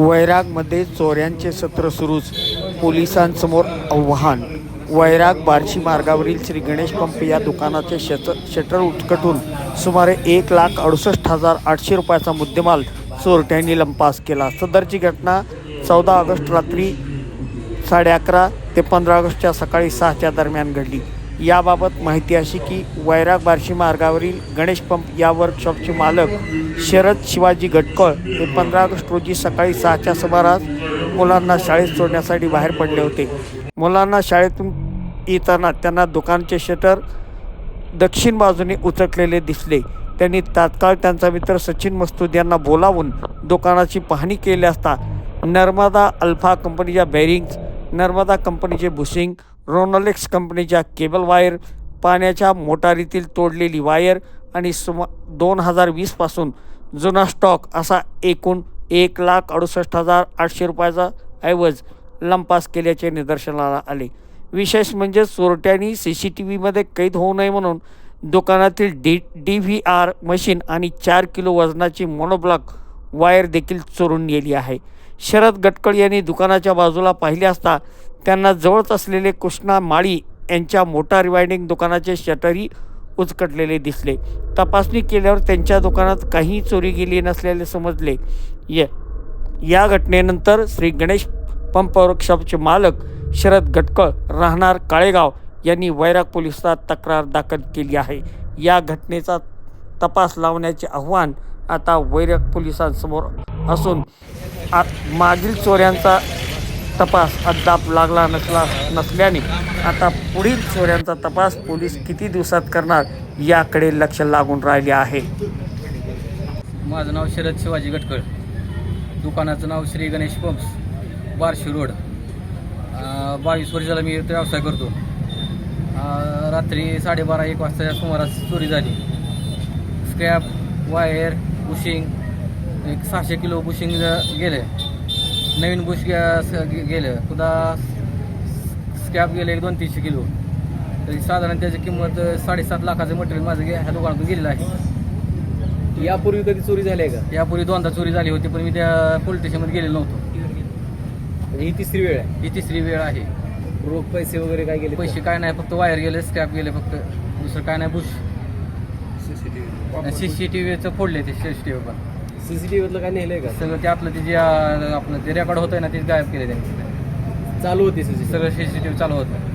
वैरागमध्ये चोऱ्यांचे सत्र सुरूच. पोलिसांसमोर आव्हान. वैराग बार्शी मार्गावरील श्री गणेश पंप या दुकानाचे शट शटर उचकटून सुमारे एक लाख अडुसष्ट हजार आठशे रुपयाचा मुद्देमाल चोरट्यांनी लंपास केला. सदरची घटना चौदा ऑगस्ट रात्री साडे अकरा ते पंधरा ऑगस्टच्या सकाळी सहाच्या दरम्यान घडली. याबाबत माहिती अशी की वैराग बार्शी मार्गावरील गणेश पंप या वर्कशॉपचे मालक शरद शिवाजी गटकळ हे पंधरा ऑगस्ट रोजी सकाळी सहाच्या सुमारास मुलांना शाळेत सोडण्यासाठी बाहेर पडले होते. मुलांना शाळेतून येताना त्यांना दुकानचे शटर दक्षिण बाजूने उचकलेले दिसले. त्यांनी तात्काळ त्यांचा मित्र सचिन मस्तूद यांना बोलावून दुकानाची पाहणी केली असता नर्मदा अल्फा कंपनीच्या बेरिंग्स नर्मदा कंपनीचे बुशिंग रोनोलेक्स कंपनीच्या केबल वायर पाण्याच्या मोटारीतील तोडलेली वायर आणि सुमा दोन हजार वीसपासून जुना स्टॉक असा एकूण एक लाख अडुसष्ट हजार आठशे रुपयाचा ऐवज लंपास केल्याचे निदर्शनाला आले. विशेष म्हणजे चोरट्यांनी सी सी टी व्हीमध्ये कैद होऊ नये म्हणून दुकानातील D D V R machine आणि चार किलो वजनाची मोनोब्लॉक वायर देखील चोरून गेली आहे. शरद गटकळ यांनी दुकानाच्या बाजूला पाहिले असता त्यांना जवळच असलेले कृष्णा माळी यांच्या मोटार रिवायडिंग दुकानाचे शटरही उचकटलेले दिसले. तपासणी केल्यावर त्यांच्या दुकानात काही चोरी गेली नसलेले समजले. य या घटनेनंतर श्री गणेश पंप वर्कशॉपचे मालक शरद गटकळ राहणार काळेगाव यांनी वैराग पोलिसात तक्रार दाखल केली आहे. या घटनेचा तपास लावण्याचे आव्हान आता वैरक पोलिसांसमोर असून आ मागील चोऱ्यांचा तपास अद्याप लागला नसला नसल्याने आता पुढील चोऱ्यांचा तपास पोलीस किती दिवसात करणार याकडे लक्ष लागून राहिले आहे. माझं नाव शरद शिवाजी गटकळ. दुकानाचं नाव श्री गणेश पंप्स बारशी रोड. बावीस वर्षाला मी व्यवसाय करतो. रात्री साडेबारा एक वाजताच्या सुमारास चोरी झाली. स्क्रॅप वायर बुशिंग एक सहाशे किलो बुशिंग गेले नवीन बुश गे- गेलं पुन्हा स्क्रॅप गेले एक दोन तीनशे किलो. तरी साधारण त्याची किंमत साडेसात लाखाचं मटेरियल माझं गे ह्या दुकानातून गेलेलं आहे. यापूर्वी कधी चोरी झाली आहे का? यापूर्वी दोनदा चोरी झाली होती पण मी त्या पोलीस स्टेशनमध्ये गेलेलो नव्हतो. ही तिसरी वेळ आहे. ही तिसरी वेळ आहे. रोख पैसे वगैरे काय गेले? पैसे काय नाही फक्त वायर गेले स्क्रॅप गेले फक्त. दुसरं काय नाही बुश. सी सी टी व्हीचं फोडले ते सी सी टी व्ही पण. सीसीटीव्हीतलं काय नेलंय का? सगळं ते आपलं ते जे आपलं ते रेकॉर्ड होतंय ना ते गायब केले त्यांनी. चालू होती सीसीटीव्ही सगळं सी सी टी व्ही चालू होतं.